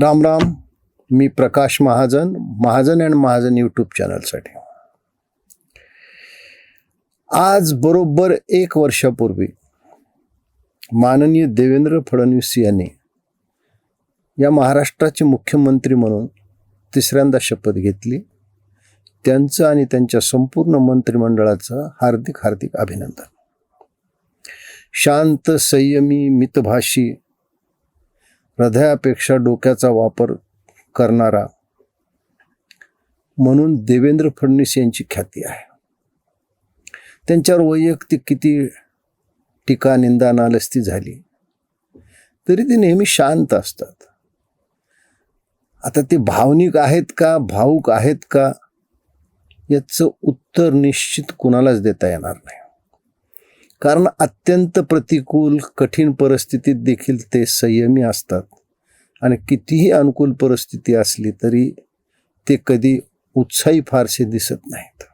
राम राम मी Prakash Mahajan Mahajan and Mahajan YouTube चॅनलसाठी आज बरोबर एक वर्षापूर्वी माननीय देवेंद्र फडणवीस यांनी या महाराष्ट्राचे मुख्यमंत्री म्हणून तिसऱ्यांदा शपथ घेतली. त्यांचं आणि त्यांच्या संपूर्ण मंत्रिमंडळाचं हार्दिक हार्दिक अभिनंदन. शांत संयमी मितभाषी हृदयापेक्षा डोक्याचा वापर करणारा म्हणून देवेंद्र फडणवीस यांची ख्याती आहे. त्यांच्यावर वैयक्तिक किती टीका निंदा नालस्ती झाली तरी ते नेहमी शांत असतात. आता ते भावनिक आहेत का भावुक आहेत का याचं उत्तर निश्चित कुणालाच देता येणार नाही. कारण अत्यंत प्रतिकूल कठीण परिस्थितीत देखील ते संयमी असतात. आणि कितीही अनुकूल परिस्थिती असली तरी ते कधी उत्साही फारसे दिसत नाहीत.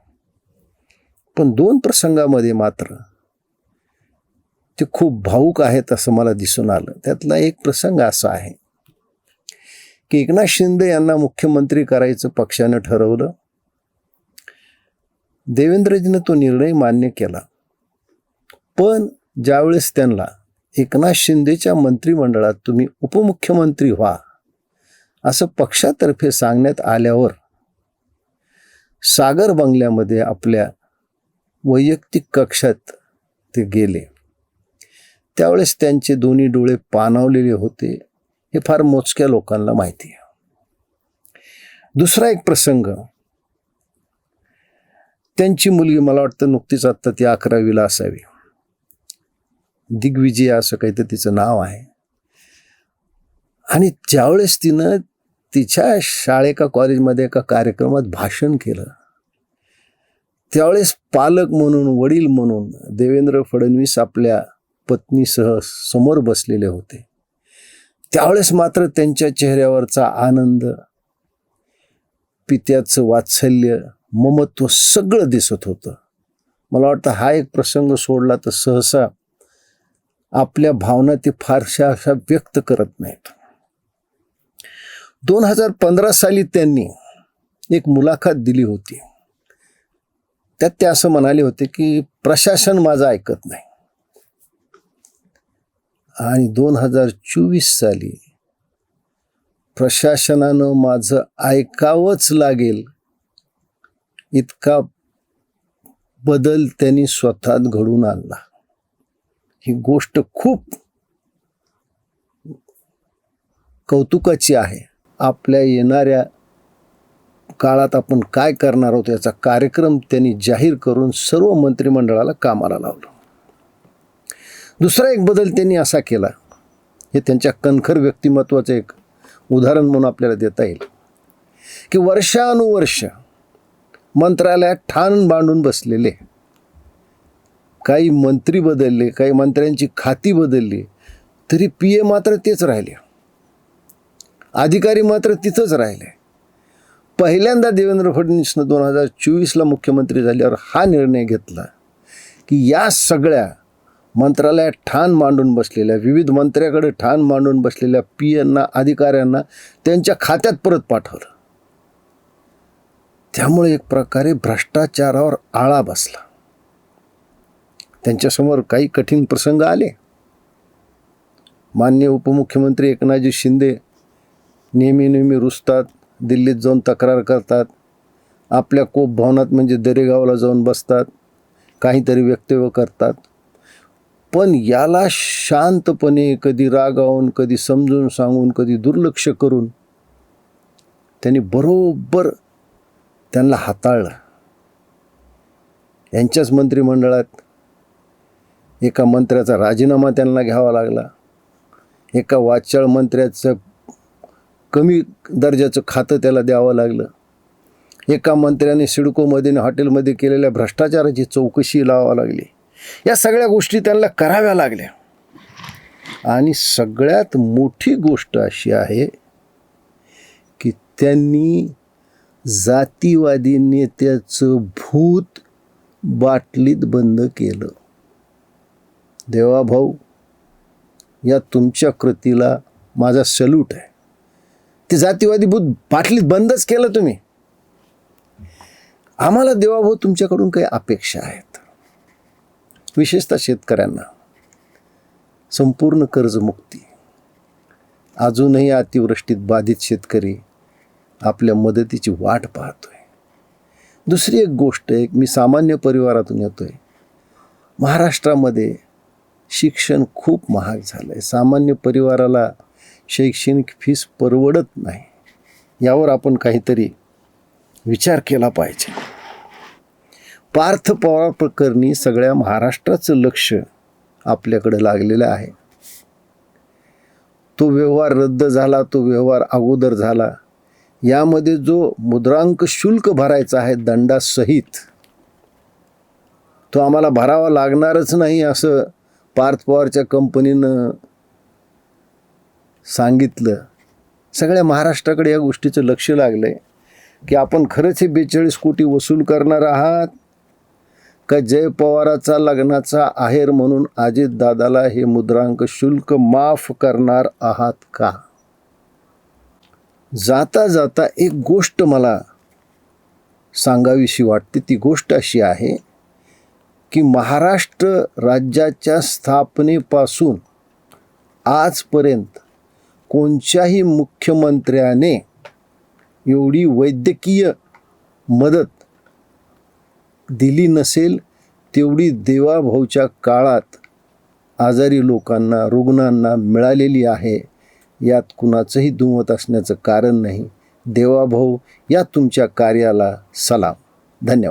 पण दोन प्रसंगामध्ये मात्र ते खूप भाऊक आहेत असं मला दिसून आलं. त्यातला एक प्रसंग असा आहे की एकनाथ शिंदे यांना मुख्यमंत्री करायचं पक्षानं ठरवलं. देवेंद्रजीनं तो निर्णय मान्य केला. पण ज्यावेळेस त्यांना एकनाथ शिंदेच्या मंत्रिमंडळात तुम्ही उपमुख्यमंत्री व्हा असं पक्षातर्फे सांगण्यात आल्यावर सागर बंगल्यामध्ये आपल्या वैयक्तिक कक्षात ते गेले. त्यावेळेस त्यांचे दोन्ही डोळे पाणावलेले होते हे फार मोजक्या लोकांना माहिती आहे. दुसरा एक प्रसंग. त्यांची मुलगी मला वाटतं नुकतीच आत्ता ती अकरावीला असावी. दिग्विजय असं काहीतरी तिचं नाव आहे. आणि ज्यावेळेस तिनं तिच्या शाळे का कॉलेजमध्ये एका कार्यक्रमात भाषण केलं त्यावेळेस पालक म्हणून वडील म्हणून देवेंद्र फडणवीस आपल्या पत्नीसह समोर बसलेले होते. त्यावेळेस मात्र त्यांच्या चेहऱ्यावरचा आनंद पित्याचं वात्सल्य ममत्व सगळं दिसत होतं. मला वाटतं हा एक प्रसंग सोडला तर सहसा आपल्या भावना ते फारशा अशा व्यक्त करत नाहीत. दोन हजार पंधरा साली त्यांनी एक मुलाखत दिली होती. त्यात ते असं म्हणाले होते की प्रशासन माझं ऐकत नाही. आणि दोन हजार चोवीस साली प्रशासनानं माझं ऐकावंच लागेल. इतका बदल त्यांनी स्वतःत घडून आणला. ही गोष्ट खूप कौतुकाची आहे. आपल्या येणाऱ्या काळात आपण काय करणार आहोत याचा कार्यक्रम त्यांनी जाहीर करून सर्व मंत्रिमंडळाला कामाला लावलं. दुसरा एक बदल त्यांनी असा केला. हे त्यांच्या कणखर व्यक्तिमत्वाचं एक उदाहरण म्हणून आपल्याला देता येईल. की वर्षानुवर्ष मंत्रालयात ठाण बांधून बसलेले काही मंत्री बदलले काही मंत्र्यांची खाती बदलली तरी पी ए मात्र तेच राहिले. अधिकारी मात्र तिथंच राहिले. पहिल्यांदा देवेंद्र फडणवीसनं दोन हजार चोवीसला मुख्यमंत्री झाल्यावर हा निर्णय घेतला की या सगळ्या मंत्रालयात ठाण मांडून बसलेल्या विविध मंत्र्याकडे ठाण मांडून बसलेल्या पी एंना अधिकाऱ्यांना त्यांच्या खात्यात परत पाठवलं. त्यामुळे एक प्रकारे भ्रष्टाचारावर आळा बसला. त्यांच्यासमोर काही कठीण प्रसंग आले? मान्य उपमुख्यमंत्री एकनाथजी शिंदे नेहमी नेहमी रुसतात दिल्लीत जाऊन तक्रार करतात आपल्या कोप भवनात म्हणजे दरेगावला जाऊन बसतात काहीतरी वक्तव्य करतात. पण याला शांतपणे कधी रागावून कधी समजून सांगून कधी दुर्लक्ष करून त्यांनी बरोबर त्यांना हाताळलं. यांच्याच मंत्रिमंडळात एका मंत्र्याचा राजीनामा त्यांना घ्यावा लागला. एका वाचाळ मंत्र्याचं कमी दर्जाचं खातं त्याला द्यावं लागलं. एका मंत्र्याने सिडकोमध्ये आणि हॉटेलमध्ये केलेल्या भ्रष्टाचाराची चौकशी लावावी लागली. या सगळ्या गोष्टी त्यांना कराव्या लागल्या. आणि सगळ्यात मोठी गोष्ट अशी आहे की त्यांनी जातीवादी नेत्याचं भूत बाटलीत बंद केलं. देवाभाऊ या तुमच्या कृतीला माझा सल्यूट आहे. ते जातीवादी भूत बाटलीत बंदच केलं तुम्ही. आम्हाला देवाभाऊ तुमच्याकडून काही अपेक्षा आहेत. विशेषतः शेतकऱ्यांना संपूर्ण कर्जमुक्ती. अजूनही अतिवृष्टीत बाधित शेतकरी आपल्या मदतीची वाट पाहतोय. दुसरी एक गोष्ट एक मी सामान्य परिवारातून येतोय. महाराष्ट्रामध्ये शिक्षण खूप महाग झालं आहे सामान्य परिवाराला शैक्षणिक फीस परवडत नाही. यावर आपण काहीतरी विचार केला पाहिजे. पार्थ पवार प्रकरणी सगळ्या महाराष्ट्राचं लक्ष आपल्याकडे लागलेलं आहे. तो व्यवहार रद्द झाला तो व्यवहार अगोदर झाला. यामध्ये जो मुद्रांक शुल्क भरायचा आहे दंडासहित तो आम्हाला भरावा लागणारच नाही असं पार्थ पवारच्या कंपनीनं सांगितलं सगळ्या महाराष्ट्राकडे या गोष्टीचं लक्ष लागलं आहे की आपण खरंच हे बेचाळीस कोटी वसूल करणार आहात? का जय पवाराचा लग्नाचा आहेर म्हणून अजित दादाला हे मुद्रांक शुल्क माफ करणार आहात का? जाता जाता एक गोष्ट मला सांगावीशी वाटते ती गोष्ट अशी आहे की महाराष्ट्र राज्याच्या स्थापनेपासून आजपर्यंत कोणत्याही मुख्यमंत्र्याने एवढी वैद्यकीय मदत दिली नसेल तेवढी देवाभाऊच्या काळात आजारी लोकांना रुग्णांना मिळालेली आहे. यात कुणाचंही दुमत असण्याचं कारण नाही. देवाभाऊ या तुमच्या कार्याला सलाम. धन्यवाद.